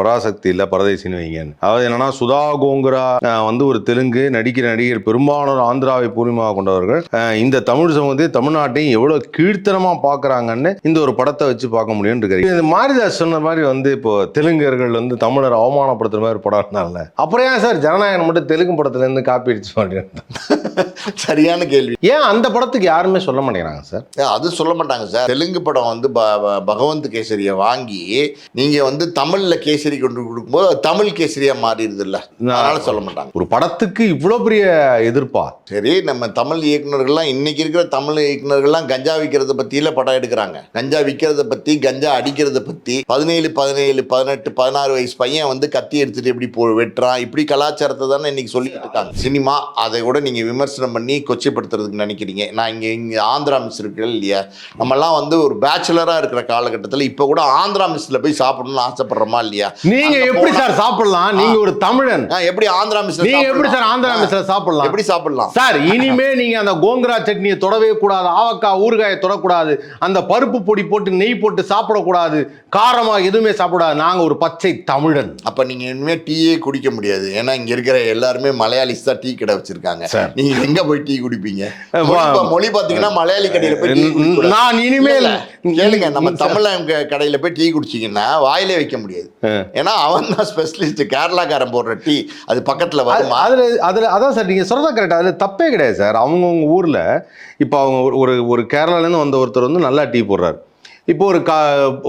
பராசக்தி இல்ல பரதேசின்னு வைங்கன்னு. அதாவது என்னன்னா சுதா கோங்குரா வந்து ஒரு தெலுங்கு நடிக்கிற நடிகர் பெரும்பாலானோர் ஆந்திராவை பூர்வீகமாக கொண்டவர்கள். இந்த தமிழ் சமூகத்தை தமிழ்நாட்டையும் எவ்வளவு கீழ்த்தனமா பாக்குறாங்கன்னு இந்த ஒரு படத்தை வச்சு பார்க்க முடியும்னு இருக்காரு இது மாரிதாஸ் சொன்ன மாதிரி வந்து இப்போ தெலுங்கர்கள் வந்து தமிழர் அவமானப்படுத்துற மாதிரி படம் இருந்தாங்கல்ல. அப்புறம் ஏன் சார் ஜனநாயகம் மட்டும் தெலுங்கு படத்துல இருந்து காப்பி அடிச்சு மாட்டேன் சரியான கேள்வி. ஏன் அந்த படத்துக்கு யாருமே சொல்ல மாட்டேங்கிறாங்க சார்? அது சொல்ல மாட்டாங்க சார். தெலுங்கு படம் வந்து பகவந்த் கேசரியை வாங்கி நீங்க வந்து தமிழ்ல கேசரி கொண்டு கொடுக்கும்போது தமிழ் கேசரியா மாறிடுது இல்ல அதனால சொல்ல மாட்டாங்க. ஒரு படத்துக்கு இவ்வளோ பெரிய எதிர்ப்பா? சரி நம்ம தமிழ் இயக்குனர்கள்லாம் இன்னைக்கு இருக்கிற தமிழ் இயக்குனர்கள்லாம் கஞ்சா விற்கிறத பத்தியில படம் எடுக்கிறாங்க. கஞ்சா விற்கிறத பத்தி கஞ்சா அடிக்கிறத பத்தி பதினேழு பதினேழு பதினெட்டு பதினாறு வயசு பையன் வந்து கத்தி எடுத்துட்டு எப்படி போ வெட்டுறான் இப்படி கலாச்சாரத்தை தானே இன்னைக்கு சொல்லிட்டு இருக்காங்க. சினிமா அதை கூட நீங்க விமர்சனம் பண்ணி கொச்சைப்படுத்துறதுக்கு நினைக்கிறீங்க? நான் இங்க இங்க ஆந்திரா மிஸ் இருக்கு இல்லையா? நம்மலாம் வந்து ஒரு பேச்சுலரா இருக்கிற காலகட்டத்தில் இப்போ கூட ஆந்திரா மிஸ்ல போய் சாப்பிடணும்னு ஆசைப்படுறோமா இல்லையா? நீங்க எப்படி சார் சாப்பிடலாம்? நீங்க ஒரு தமிழன். எப்படி ஆந்திரா மிஸ்ல நீங்க எப்படி சார் ஆந்திரா மிஸ்ல சாப்பிடலாம்? எப்படி சாப்பிடலாம்? சார் இனிமே நீங்க அந்த கோங்கரா சட்னியை தொடவே கூடாது ஆவக்காய் ஊறுகாயை தொடக்கூடாது அந்த பருப்பு பொடி போட்டு நெய் போட்டு சாப்பிடக்கூடாது காரமா எதுவுமே சாப்பிடாது நாங்க ஒரு பச்சை தமிழன். அப்ப நீங்க இனிமே டீயே குடிக்க முடியாது. ஏன்னா இங்க இருக்கிற எல்லாருமே மலையாளிஸ் தான் டீ கடை வச்சிருக்காங்க. சார். எங்க போய் டீ குடிப்பீங்க? மொழி பாத்தீங்கன்னா மலையாளி கடையில போய். நான் இனிமேல் கேளுங்க நம்ம தமிழன் க- கடையில போய் டீ குடிச்சீங்கன்னா வாயிலே வைக்க முடியாது. ஏன்னா அவன் தான் ஸ்பெஷலிஸ்ட் கேரளாக்காரன் போடுற டீ. அது பக்கத்துல வருமா? அதுல அதுல அதான் சார் நீங்க சொல்றதா கரெக்ட் அதுல தப்பே கிடையாது சார். அவங்கவுங்க ஊர்ல இப்போ அவங்க ஒரு- ஒரு ஒரு கேரளால இருந்து வந்த ஒருத்தர் வந்து நல்லா டீ போடுறாரு. இப்போ ஒரு கா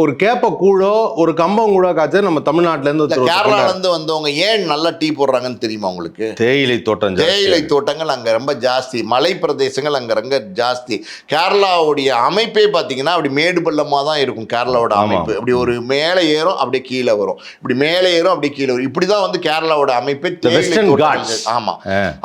ஒரு கேப்ப கூழோ ஒரு கம்பம் கூழோ காய்ச்சா நம்ம தமிழ்நாட்டுல இருந்து கேரளால. இருந்து வந்தவங்க ஏன் நல்லா டீ போடுறாங்கன்னு தெரியுமா உங்களுக்கு தேயிலை தோட்டம். தேயிலை தோட்டங்கள் அங்கே ரொம்ப ஜாஸ்தி மலை பிரதேசங்கள் அங்கே ரொம்ப ஜாஸ்தி கேரளாவுடைய அமைப்பே பார்த்தீங்கன்னா அப்படி மேடு பள்ளமாக தான் இருக்கும் கேரளாவோட. அமைப்பு இப்படி ஒரு மேலே ஏறும் அப்படியே கீழே வரும் இப்படி மேலே ஏறும் அப்படியே கீழே வரும் இப்படி தான் வந்து கேரளாவோட அமைப்பே. ஆமா.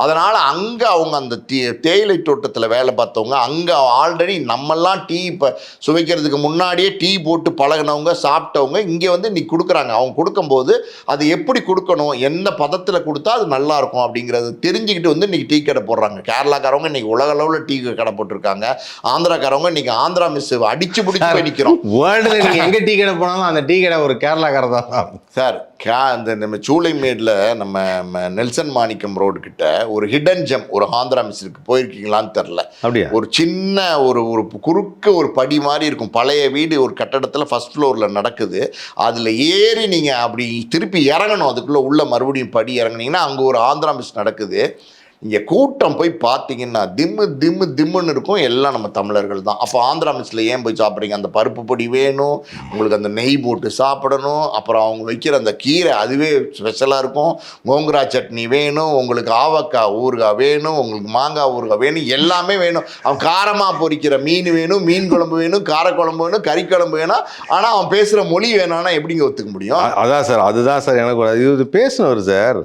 அதனால அங்க அவங்க அந்த தேயிலை தோட்டத்தில் வேலை பார்த்தவங்க அங்க ஆல்ரெடி நம்மெல்லாம் டீ இப்போ சுவைக்கிறதுக்கு முன்னாடியே டீ போட்டு பழகுனவங்க சாப்பிட்டவங்க இங்கே வந்து இன்னைக்கு கொடுக்குறாங்க. அவங்க கொடுக்கும்போது அது எப்படி கொடுக்கணும் எந்த பதத்தில் கொடுத்தா அது நல்லா இருக்கும் அப்படிங்கிறது தெரிஞ்சுக்கிட்டு வந்து இன்னைக்கு டீ கடை போடுறாங்க. கேரளாக்காரவங்க இன்னைக்கு உலக அளவில் டீ கடை போட்டிருக்காங்க. ஆந்திராக்காரவங்க இன்னைக்கு ஆந்திரா மிஸ் அடிச்சு பிடிச்சி போய் நிற்கிறோம் வேர்ல்டுல நீங்க எங்க டீ கடை போனாலும் அந்த டீ கடை ஒரு கேரளாக்காரர் தான் சார் கே அந்த நம்ம சூளைமேடில் நம்ம நெல்சன் மாணிக்கம் ரோடு கிட்ட ஒரு ஹிடன் ஜெம் ஒரு ஆந்திரா மிஸ் இருக்கு. போயிருக்கீங்களான்னு தெரில அப்படியா? ஒரு சின்ன ஒரு ஒரு குறுக்க ஒரு படி மாதிரி இருக்கும். பழைய வீடு ஒரு கட்டடத்தில் ஃபர்ஸ்ட் ஃப்ளோரில் நடக்குது. அதில் ஏறி நீங்கள் அப்படி திருப்பி இறங்கணும். அதுக்குள்ளே உள்ள மறுபடியும் படி இறங்குனீங்கன்னா அங்கே ஒரு ஆந்திரா மிஸ் நடக்குது. இங்கே கூட்டம் போய் பார்த்தீங்கன்னா திம்மு திம்மு திம்முன்னு இருக்கும். எல்லாம் நம்ம தமிழர்கள் தான். அப்போ ஆந்திரா மிஸ்ஸில் ஏன் போய் சாப்பிட்றீங்க? அந்த பருப்பு பொடி வேணும். உங்களுக்கு அந்த நெய் போட்டு சாப்பிடணும். அப்புறம் அவங்க வைக்கிற அந்த கீரை அதுவே ஸ்பெஷலாக இருக்கும். கோங்குரா சட்னி வேணும். உங்களுக்கு ஆவக்காய் ஊறுகாய் வேணும். உங்களுக்கு மாங்காய் ஊறுகாய் வேணும். எல்லாமே வேணும். அவன் காரமாக பொரிக்கிற மீன் வேணும். மீன் குழம்பு வேணும். காரக்குழம்பு வேணும். கறி குழம்பு வேணும். ஆனால் அவன் பேசுகிற மொழி வேணாம்னா எப்படிங்க ஒத்துக்க முடியும்? அதான் சார். அதுதான் சார் எனக்கு இது பேசினவர் சார்.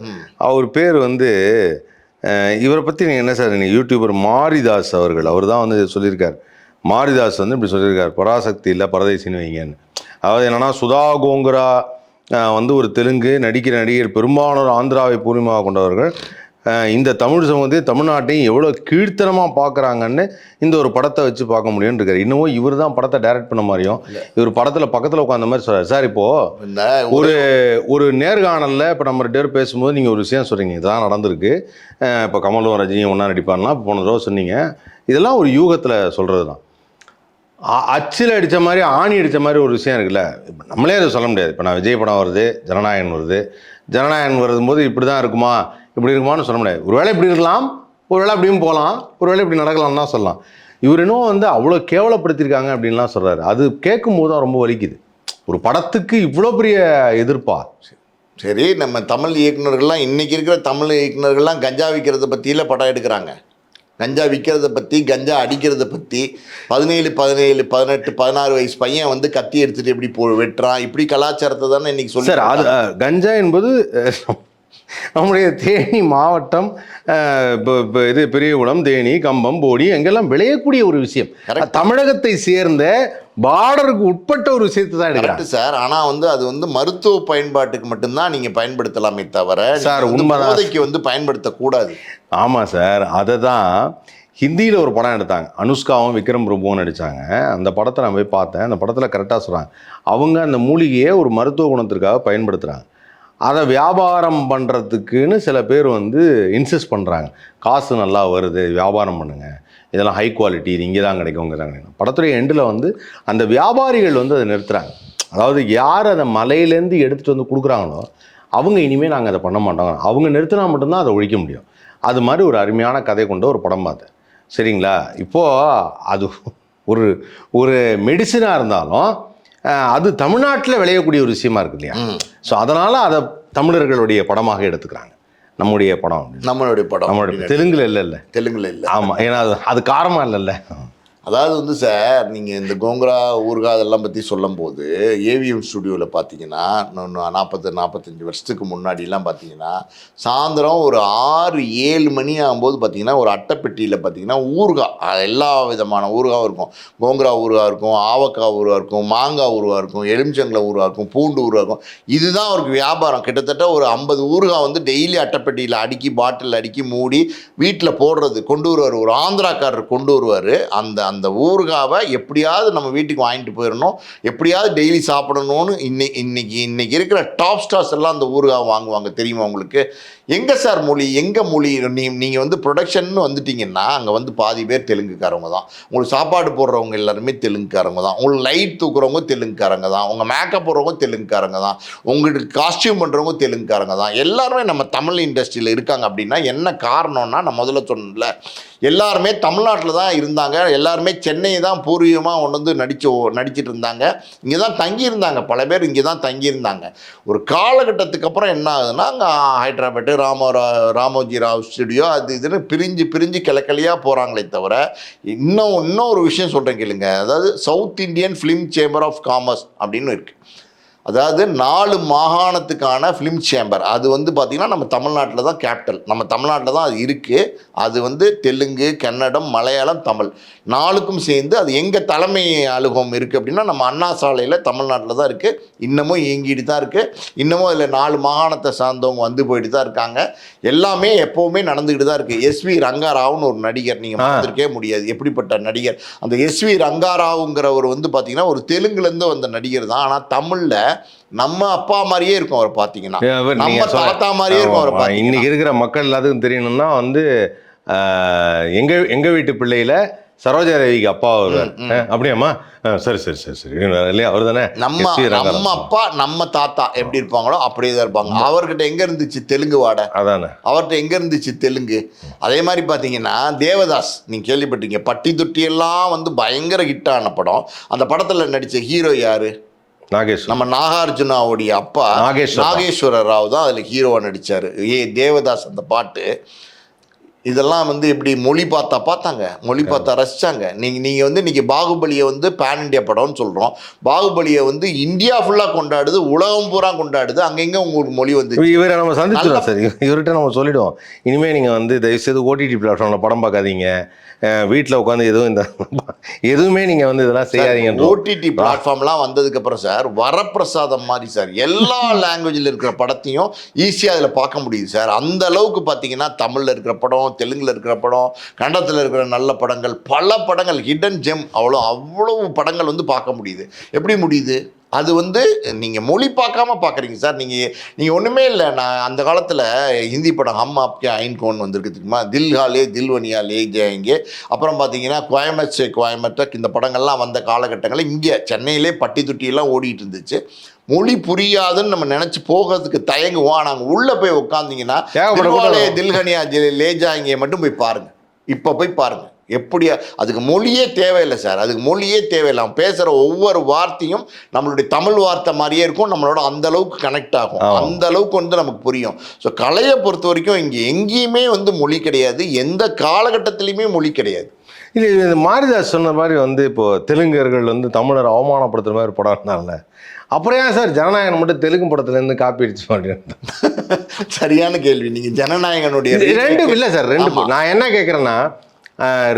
அவர் பேர் வந்து இவரை பற்றி நீங்கள் என்ன சார் நீங்கள் யூடியூபர் மாரிதாஸ் அவர்கள் அவர் தான் வந்து சொல்லியிருக்கார். மாரிதாஸ் வந்து இப்படி சொல்லியிருக்கார் பராசக்தி இல்லை பரதேசின்னு வைங்கன்னு. அதாவது என்னென்னா சுதா கோங்குரா வந்து ஒரு தெலுங்கு நடிக்கிற நடிகர் பெரும்பாலானோர் ஆந்திராவை பூர்ணிமாக கொண்டவர்கள். இந்த தமிழ் சமூகத்தை தமிழ்நாட்டையும் எவ்வளோ கீழ்த்தனமாக பார்க்குறாங்கன்னு இந்த ஒரு படத்தை வச்சு பார்க்க முடியும்னு இருக்காரு இன்னமும் இவர் தான் படத்தை டைரக்ட் பண்ண மாதிரியும் இவர் படத்தில் பக்கத்தில் உட்காந்த மாதிரி சொல்றாரு. சார் இப்போது ஒரு ஒரு நேர்காணலில் இப்போ நம்ம ரெண்டு பேரும் பேசும்போது நீங்கள் ஒரு விஷயம் சொல்கிறீங்க இதுதான் நடந்திருக்கு. இப்போ கமலும் ரஜினியும் ஒன்றா நடிப்பான்லாம் இப்போ போன தடவை சொன்னீங்க. இதெல்லாம் ஒரு யூகத்தில் சொல்கிறது தான் அச்சில் அடித்த மாதிரி ஆணி அடித்த மாதிரி ஒரு விஷயம் இருக்குல்ல. இப்போ நம்மளே அதை சொல்ல முடியாது. இப்போ நான் விஜய் படம் வருது ஜனநாயகன் வருது. ஜனநாயகன் வரும்போது இப்படி தான் இருக்குமா? இப்படி இருக்குமான்னு சொல்ல முடியாது. ஒருவேளை இப்படி இருக்கலாம் ஒருவேளை அப்படியும் போகலாம் ஒருவேளை இப்படி நடக்கலாம்னு தான் சொல்லலாம். இவர் இன்னும் வந்து அவ்வளோ கேவலப்படுத்தியிருக்காங்க அப்படின்லாம் சொல்கிறாரு அது கேட்கும் போது தான் ரொம்ப வலிக்குது. ஒரு படத்துக்கு இவ்வளோ பெரிய எதிர்ப்பா? சரி நம்ம தமிழ் இயக்குனர்கள்லாம் இன்னைக்கு இருக்கிற தமிழ் இயக்குனர்கள்லாம் கஞ்சா விற்கிறத பற்றியில் படம் எடுக்கிறாங்க. கஞ்சா விற்கிறத பற்றி கஞ்சா அடிக்கிறத பற்றி பதினேழு பதினேழு பதினெட்டு பதினாறு வயசு பையன் வந்து கத்தி எடுத்துட்டு எப்படி போ வெட்டுறான். இப்படி கலாச்சாரத்தை தானே இன்னைக்கு சொல்லி சார் அது கஞ்சா என்பது நம்முடைய தேனி மாவட்டம் இது பெரியகுளம் தேனி கம்பம் போடி எங்கெல்லாம் விளையக்கூடிய ஒரு விஷயம். தமிழகத்தை சேர்ந்த பார்டருக்கு உட்பட்ட ஒரு விஷயத்தை தான் எடுக்கிறாங்க. சார் ஆனால் வந்து அது வந்து மருத்துவ பயன்பாட்டுக்கு மட்டும்தான் நீங்கள் பயன்படுத்தலாமே தவிர சார், உண்மைதான். வந்து பயன்படுத்தக்கூடாது. ஆமாம் சார் அதை தான் ஹிந்தியில் ஒரு படம் எடுத்தாங்க. அனுஷ்காவும் விக்ரம் பிரபுவும் நடித்தாங்க அந்த படத்தை நான் போய் பார்த்தேன். அந்த படத்தில் கரெக்டாக சொல்கிறாங்க அவங்க அந்த மூலிகையை ஒரு மருத்துவ குணத்திற்காக பயன்படுத்துகிறாங்க அதை வியாபாரம் பண்ணுறதுக்குன்னு சில பேர் வந்து இன்சிஸ்ட் பண்ணுறாங்க காசு நல்லா வருது வியாபாரம் பண்ணுங்கள் இதெல்லாம் ஹை குவாலிட்டி இது இங்கே தான் கிடைக்கும் இங்கே தான் கிடைக்கும் எண்டில் வந்து அந்த வியாபாரிகள் வந்து அதை நிறுத்துகிறாங்க அதாவது யார் அதை மலையிலேருந்து எடுத்துகிட்டு வந்து கொடுக்குறாங்களோ அவங்க இனிமேல் நாங்கள் அதை பண்ண மாட்டோம். அவங்க நிறுத்தினா மட்டும்தான் அதை ஒழிக்க முடியும். அது மாதிரி ஒரு அருமையான கதை கொண்ட ஒரு படம் பார்த்தேன் சரிங்களா? இப்போது அது ஒரு ஒரு மெடிசனாக இருந்தாலும் அது தமிழ்நாட்டில் விளையக்கூடிய ஒரு விஷயமா இருக்கு இல்லையா. ஸோ அதனால் அதை தமிழர்களுடைய படமாக எடுத்துக்கிறாங்க. நம்முடைய படம். நம்மளுடைய படம் நம்மளுடைய தெலுங்குல இல்லை இல்லை தெலுங்குல இல்லை. ஆமாம் ஏன்னா அது அது காரமாக இல்லைல்ல. அதாவது வந்து சார் நீங்கள் இந்த கோங்கரா ஊர்கா அதெல்லாம் பற்றி சொல்லும்போது ஏவிஎம் ஸ்டுடியோவில் பார்த்தீங்கன்னா நாற்பது நாற்பத்தஞ்சு வருஷத்துக்கு முன்னாடிலாம் பார்த்தீங்கன்னா சாயந்தரம் ஒரு ஆறு ஏழு மணி ஆகும்போது பார்த்தீங்கன்னா ஒரு அட்டைப்பெட்டியில் பார்த்தீங்கன்னா ஊறுகாய் எல்லா விதமான ஊர்காவும் இருக்கும். கோங்கரா ஊர்கா இருக்கும் ஆவக்காய் ஊறுகாய் இருக்கும் மாங்காய் ஊறுகாய் இருக்கும் எலுமிச்சங்கலை ஊறுகாய் இருக்கும் பூண்டு ஊறுகாய் இருக்கும். இதுதான் அவருக்கு வியாபாரம். கிட்டத்தட்ட ஒரு ஐம்பது ஊறுகாய் வந்து டெய்லி அட்டைப்பெட்டியில் அடுக்கி பாட்டில் அடுக்கி மூடி வீட்டில் போடுறது கொண்டு வருவார். ஒரு ஆந்திராக்காரர் கொண்டு வருவார். அந்த அந்த ஊறுகாவை எப்படியாவது நம்ம வீட்டுக்கு வாங்கிட்டு போயிடணும். எப்படியாவது டெய்லி சாப்பிடணும்னு இன்னைக்கு இன்னைக்கு இன்னைக்கு இருக்கிற டாப் ஸ்டார்ஸ் எல்லாம் அந்த ஊறுகாவை வாங்குவாங்க தெரியுமா உங்களுக்கு? எங்கே சார் மொழி எங்கே மொழி? நீ நீங்கள் வந்து ப்ரொடக்ஷன் வந்துட்டிங்கன்னா அங்கே வந்து பாதி பேர் தெலுங்குக்காரவங்க தான். உங்களுக்கு சாப்பாடு போடுறவங்க எல்லாருமே தெலுங்குக்காரங்க தான். உங்களுக்கு லைட் தூக்குறவங்க தெலுங்குக்காரங்க தான். உங்கள் மேக்கப் போடுறவங்க தெலுங்குக்காரங்க தான். உங்களுக்கு காஸ்டியூம் பண்ணுறவங்க தெலுங்குக்காரங்க தான். எல்லாருமே நம்ம தமிழ் இண்டஸ்ட்ரியில் இருக்காங்க அப்படின்னா என்ன காரணம்னா நான் முதல்ல சொன்னேன்ல எல்லாருமே தமிழ்நாட்டில் தான் இருந்தாங்க. எல்லாருமே சென்னையை தான் பூர்வீகமாக ஒன்று வந்து நடிச்சு நடிச்சிட்டு இருந்தாங்க இங்கே தான் தங்கியிருந்தாங்க. பல பேர் இங்கே தான் தங்கியிருந்தாங்க. ஒரு காலகட்டத்துக்கு அப்புறம் என்ன ஆகுதுன்னா அங்கே ஹைதராபாத்து ராம ராமோஜி ராவ் ஸ்டுடியோ அது இதுன்னு பிரிஞ்சு பிரிஞ்சு கிளக்கிளையாக போகிறாங்களே தவிர இன்னும் இன்னும் ஒரு விஷயம் சொல்கிறேன் கேளுங்க. அதாவது south Indian film chamber of commerce அப்படின்னு இருக்குது அதாவது நாலு மாகாணத்துக்கான ஃபிலிம் சேம்பர் அது வந்து பார்த்திங்கன்னா நம்ம தமிழ்நாட்டில் தான் கேபிட்டல் நம்ம தமிழ்நாட்டில் தான் அது இருக்குது அது வந்து தெலுங்கு கன்னடம் மலையாளம் தமிழ். நாலுக்கும் சேர்ந்து அது எங்கள் தலைமை அலுவலகம் இருக்குது அப்படின்னா நம்ம அண்ணா சாலையில் தமிழ்நாட்டில் தான் இருக்குது இன்னமும் இயங்கிட்டு தான் இருக்குது இன்னமும் அதில் நாலு மாகாணத்தை சார்ந்தவங்க வந்து போயிட்டு தான் இருக்காங்க. எல்லாமே எப்போவுமே நடந்துக்கிட்டு தான் இருக்குது எஸ்வி ரங்காராவ்னு ஒரு நடிகர் நீங்கள். பார்த்துருக்கே முடியாது. எப்படிப்பட்ட நடிகர்? அந்த எஸ்வி ரங்காராவுங்கிறவர் வந்து பார்த்தீங்கன்னா ஒரு தெலுங்குலேருந்து வந்த நடிகர் தான். ஆனால் தமிழில் நம்ம அப்பா மாதிரியே இருக்கும் அவர் பார்த்தீங்கன்னா. நம்ம தாத்தா மாதிரியே இருக்கும் அவரை பார்த்தீங்கன்னா. இன்னைக்கு இருக்கிற மக்கள் எல்லாத்துக்கும் தெரியணும்னா வந்து எங்க எங்க வீட்டு பிள்ளையில சரோஜா தேவிக்கு அப்பா வருவார். அப்படியாம்மா? சரி சரி சரி சரி. இல்லையா? அவர் தானே? நம்ம நம்ம அப்பா நம்ம தாத்தா எப்படி இருப்பாங்களோ அப்படியே தான் இருப்பாங்க. அவர்கிட்ட எங்க இருந்துச்சு தெலுங்கு வாடை? அதானே. அவர்கிட்ட எங்க இருந்துச்சு தெலுங்கு? அதே மாதிரி பார்த்தீங்கன்னா தேவதாஸ் நீங்க கேள்விப்பட்டீங்க பட்டி தொட்டி எல்லாம் வந்து பயங்கர ஹிட் ஆன படம். அந்த படத்துல நடிச்ச ஹீரோ யாரு? நாகேஷ் நம்ம நாகார்ஜுனாவுடைய அப்பா நாகேஸ்வர ராவ். தான் அதில் ஹீரோவா நடிச்சாரு. ஏ. தேவதாஸ் அந்த பாட்டு. இதெல்லாம் வந்து இப்படி மொழி பார்த்தா பார்த்தாங்க மொழி பார்த்தா ரசிச்சாங்க. நீங்கள் நீங்கள் வந்து இன்னைக்கு பாகுபலியை வந்து பேன் இண்டியா படம்னு சொல்கிறோம் பாகுபலியை வந்து இந்தியா ஃபுல்லாக கொண்டாடுது உலகம் பூரா கொண்டாடுது. அங்கங்கே உங்களுக்கு மொழி வந்து இவரை நம்ம சந்திச்சிடும் சார். இவர்கிட்ட நம்ம சொல்லிடுவோம். இனிமேல் நீங்கள் வந்து தயவுசெய்து ஓடிடி பிளாட்ஃபார்மில் படம் பார்க்காதீங்க. வீட்டில் உட்காந்து எதுவும் இந்த எதுவுமே நீங்கள் வந்து இதெல்லாம் செய்யாதீங்க ஓடிடி பிளாட்ஃபார்ம்லாம் வந்ததுக்கு அப்புறம் சார் வரப்பிரசாதம் மாதிரி சார். எல்லா லாங்குவேஜில் இருக்கிற படத்தையும் ஈஸியாக அதில் பார்க்க முடியுது சார். அந்த அளவுக்கு பார்த்தீங்கன்னா தமிழில் இருக்கிற படம் தெலுங்கில் இருக்கிற படம் கன்னடத்தில் இருக்கிற நல்ல படங்கள் பல படங்கள் ஹிடன் ஜெம் அவ்வளோ அவ்வளவு படங்கள் வந்து பார்க்க முடியுது. எப்படி முடியுது? அது வந்து நீங்கள் மொழி பார்க்காம பார்க்குறீங்க சார். நீங்கள் நீங்கள் ஒன்றுமே இல்லை. நான் அந்த காலத்தில் ஹிந்தி படம் ஹம் ஆப்கே ஐன் கோன் வந்திருக்கு தெரியுமா? தில் ஹாலே தில்வனியா லே ஜெயங்கே அப்புறம் பார்த்தீங்கன்னா கோயம்பத் சே கோயம்பத்தக் இந்த படங்கள்லாம் வந்த காலகட்டங்களில் இங்கே சென்னையிலே பட்டி தொட்டியெல்லாம் ஓடிட்டு இருந்துச்சு. மொழி புரியாதுன்னு நம்ம நினச்சி போகிறதுக்கு தயங்குவோம் நாங்கள் உள்ளே போய் உட்காந்திங்கன்னா வரும். தில்ஹனியா லேஜா இங்கே மட்டும் போய் பாருங்க. இப்போ போய் பாருங்க. எப்படியா அதுக்கு மொழியே தேவையில்லை சார். அதுக்கு மொழியே தேவையில்லை. அவன் பேசுகிற ஒவ்வொரு வார்த்தையும் நம்மளுடைய தமிழ் வார்த்தை மாதிரியே இருக்கும். நம்மளோட அந்த அளவுக்கு கனெக்ட் ஆகும். அந்த அளவுக்கு வந்து நமக்கு புரியும். ஸோ கலையை பொறுத்த வரைக்கும் இங்கே எங்கேயுமே வந்து மொழி கிடையாது. எந்த காலகட்டத்திலையுமே மொழி கிடையாது. இல்லை இது மாரிதாஸ் சொன்ன மாதிரி வந்து இப்போ தெலுங்கர்கள் வந்து தமிழர் அவமானப்படுத்துற மாதிரி படம் இருந்தாங்கல்ல. அப்புறம் ஏன் சார் ஜனநாயகன் மட்டும் தெலுங்கு படத்துலேருந்து காப்பி அடிச்சு மாட்டேன் சரியான கேள்வி. நீங்கள் ஜனநாயகனுடைய ரெண்டு இல்லை சார் ரெண்டு. நான் என்ன கேட்குறேன்னா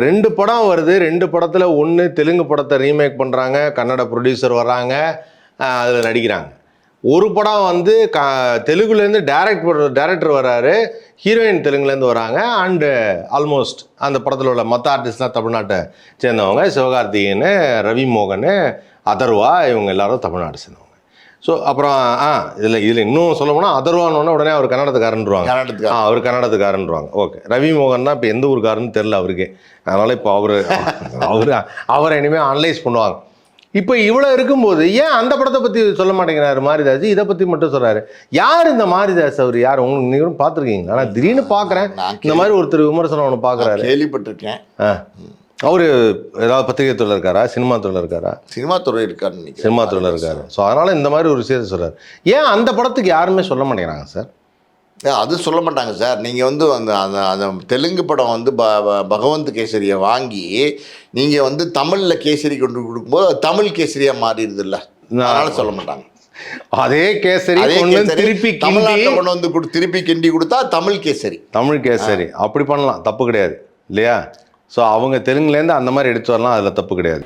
ரெண்டு படம் வருது. ரெண்டு படத்தில் ஒன்று தெலுங்கு படத்தை ரீமேக் பண்ணுறாங்க கன்னட ப்ரொடியூசர் வராங்க அதில் நடிக்கிறாங்க. ஒரு படம் வந்து க தெலுங்குலேருந்து டேரக்ட் டேரக்டர் வர்றாரு. ஹீரோயின் தெலுங்குலேருந்து வராங்க அண்டு ஆல்மோஸ்ட் அந்த படத்தில் உள்ள மற்ற ஆர்டிஸ்ட்லாம் தமிழ்நாட்டை சேர்ந்தவங்க. சிவகார்த்திகேயன் ரவி மோகன் அதர்வா இவங்க எல்லாரும் தமிழ்நாடு சேர்ந்தவங்க. ஸோ அப்புறம் ஆ இதில் இதில் இன்னும் சொல்ல போனால் அதர்வானோடனே உடனே அவர் கன்னடத்துக்காரன்றுவாங்க ஆ கர்நாடகத்துக்கு அவர் கன்னடத்துக்காரன்றாங்க ஓகே ரவி மோகன் தான் இப்போ எந்த ஊருக்காரன்னு தெரில அவருக்கு. அதனால் இப்போ அவர் அவர் அவரை இனிமேல் அனலைஸ் பண்ணுவாங்க. இப்போ இவ்வளோ இருக்கும்போது ஏன் அந்த படத்தை பற்றி சொல்ல மாட்டேங்கிறாரு மாரிதாஸ்? இதை பற்றி மட்டும் சொல்கிறாரு யார் இந்த மாரிதாஸ் அவர்? யார்? உங்களுக்கு நீங்களும் பார்த்துருக்கீங்க ஆனால் திடீர்னு பார்க்குறேன் இந்த மாதிரி ஒருத்தர் விமர்சனம் ஒன்று பார்க்குறாரு கேள்விப்பட்டிருக்கேன். ஆ. அவர் ஏதாவது பத்திரிகை துறையில் இருக்காரா? சினிமா துறையில் இருக்காரா? சினிமா துறை நினைக்கிறேன். சினிமா துறையில் இருக்காரு. ஸோ அதனால் இந்த மாதிரி ஒரு விஷயத்தை சொல்கிறார் ஏன் அந்த படத்துக்கு யாருமே சொல்ல மாட்டேங்கிறாங்க சார்? ஏ, அது சொல்ல மாட்டாங்க சார். நீங்கள் வந்து அந்த அந்த அந்த தெலுங்கு படம் வந்து ப பகவந்த் கேசரியை வாங்கி நீங்கள் வந்து தமிழில் கேசரி கொண்டு கொடுக்கும்போது தமிழ் கேசரியாக மாறிடுது இல்லை அதனால சொல்ல மாட்டாங்க. அதே கேசரி திருப்பி தமிழ்நாட்டில் கொண்டு வந்து திருப்பி கிண்டி கொடுத்தா தமிழ் கேசரி. தமிழ் கேசரி. அப்படி பண்ணலாம். தப்பு கிடையாது. இல்லையா? ஸோ அவங்க தெலுங்குலேருந்து அந்த மாதிரி எடுத்து வரலாம் அதில் தப்பு கிடையாது.